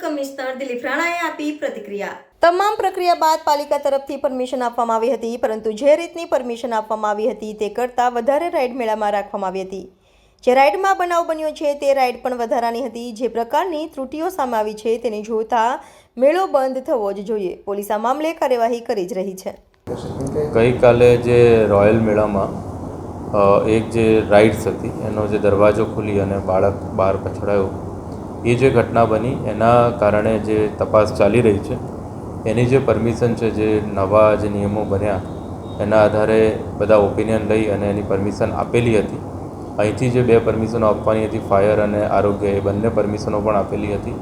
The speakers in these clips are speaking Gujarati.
કમિશનર દિલીપ રાણાએ આપી પ્રતિક્રિયા. તમામ પ્રક્રિયા બાદ પાલિકા તરફથી પરમિશન આપવામાં આવી હતી પરંતુ જે રીતની પરમિશન આપવામાં આવી હતી તે કરતાં વધારે રાઇડ મેળામાં રાખવામાં આવી હતી. જે રાઇડમાં બનાવ બન્યો છે તે રાઇડ પણ વધારાની હતી. જે પ્રકારની ત્રુટીઓ સામે આવી છે તેને જોતા મેળો બંધ થવો જ જોઈએ. પોલીસ આ મામલે કાર્યવાહી કરી જ રહી છે. ગઈકાલે જે રોયલ મેળામાં એક જે રાઇડ્સ હતી એનો જે દરવાજો ખુલી અને બાળક બહાર પછડાયો એ જે ઘટના બની, એના કારણે જે તપાસ ચાલી રહી છે, એની જે પરમિશન છે, જે નવા જે નિયમો બન્યા, એના આધારે બધા ઓપિનિયન લઈ અને એની પરમિશન આપેલી હતી. અહીંથી જે બે પરમિશનો આપવાની હતી ફાયર અને આરોગ્ય, એ બંને પરમિશનો પણ આપેલી હતી.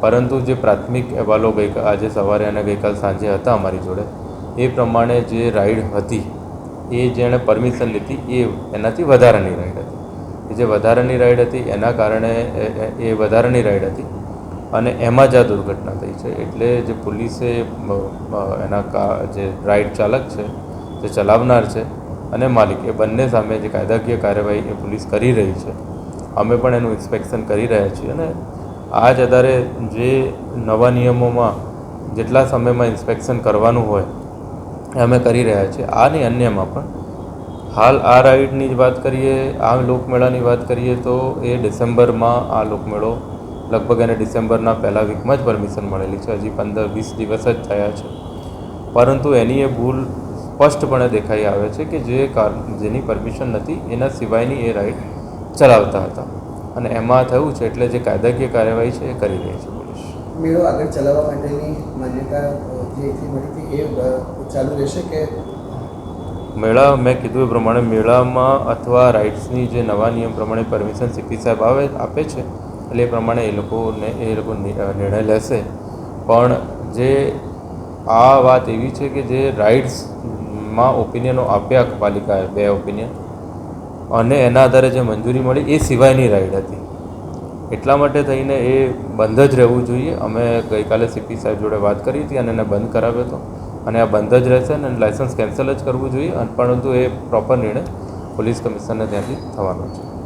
પરંતુ જે પ્રાથમિક અહેવાલો ગઈ, આજે સવારે અને ગઈકાલ સાંજે હતા અમારી જોડે, એ પ્રમાણે જે રાઈડ હતી, એ જેણે પરમિશન લીધી, એ એનાથી વધારાની રાઈડ હતી. એ જે વધારાની રાઈડ હતી, એના કારણે એ- વધારાની રાઈડ હતી. અને એમાં જ આ દુર્ઘટના થઈ છે. એટલે જે પોલીસે એના કા, જે રાઈડ ચાલક છે, જે ચલાવનાર છે અને માલિક, એ બંને સામે જે કાયદાકીય કાર્યવાહી એ પોલીસ કરી રહી છે. અમે પણ એનું ઇન્સ્પેક્શન કરી રહ્યા છીએ અને આ જ આધારે જે નવા નિયમોમાં જેટલા સમયમાં ઇન્સ્પેક્શન કરવાનું હોય એ અમે કરી રહ્યા છીએ. આ નહીં અન્યમાં પણ હાલ આ રાઈડની જ વાત કરીએ, આ લોકમેળાની વાત કરીએ તો એ ડિસેમ્બરમાં આ લોકમેળો લગભગ એને ડિસેમ્બરના પહેલા વીકમાં જ પરમિશન મળેલી છે. હજી પંદર વીસ દિવસ જ થયા છે. પરંતુ એની એ ભૂલ સ્પષ્ટપણે દેખાઈ આવે છે કે જે કાર, જેની પરમિશન નથી, એના સિવાયની એ રાઈડ ચલાવતા હતા. અને એમાં થયું છે એટલે જે કાયદાકીય કાર્યવાહી છે એ કરી રહી છે પોલીસ. મેળો આગળ ચલાવવા માટેની માન્યતા જે મળી હતી એ ચાલુ રહેશે કે મેળા, મેં કીધું એ પ્રમાણે મેળામાં અથવા રાઇડ્સની જે નવા નિયમ પ્રમાણે પરમિશન સીપી સાહેબ આવે, આપે છે. એટલે એ પ્રમાણે એ લોકોને, એ લોકો નિર્ણય લેશે. પણ જે આ વાત એવી છે કે જે રાઇડ્સમાં ઓપિનિયનો આપ્યા પાલિકાએ, બે ઓપિનિયન અને એના આધારે જે મંજૂરી મળી એ સિવાયની રાઇડ હતી. એટલા માટે થઈને એ બંધ જ રહેવું જોઈએ. અમે ગઈકાલે સીપી સાહેબ જોડે વાત કરી હતી અને એને બંધ કરાવ્યો હતો. અને આ બંધ જ રહેશે અને લાઇસન્સ કેન્સલ જ કરવું જોઈએ અને પરંતુ એ પ્રોપર નિર્ણય પોલીસ કમિશનરને ત્યાંથી થવાનો છે.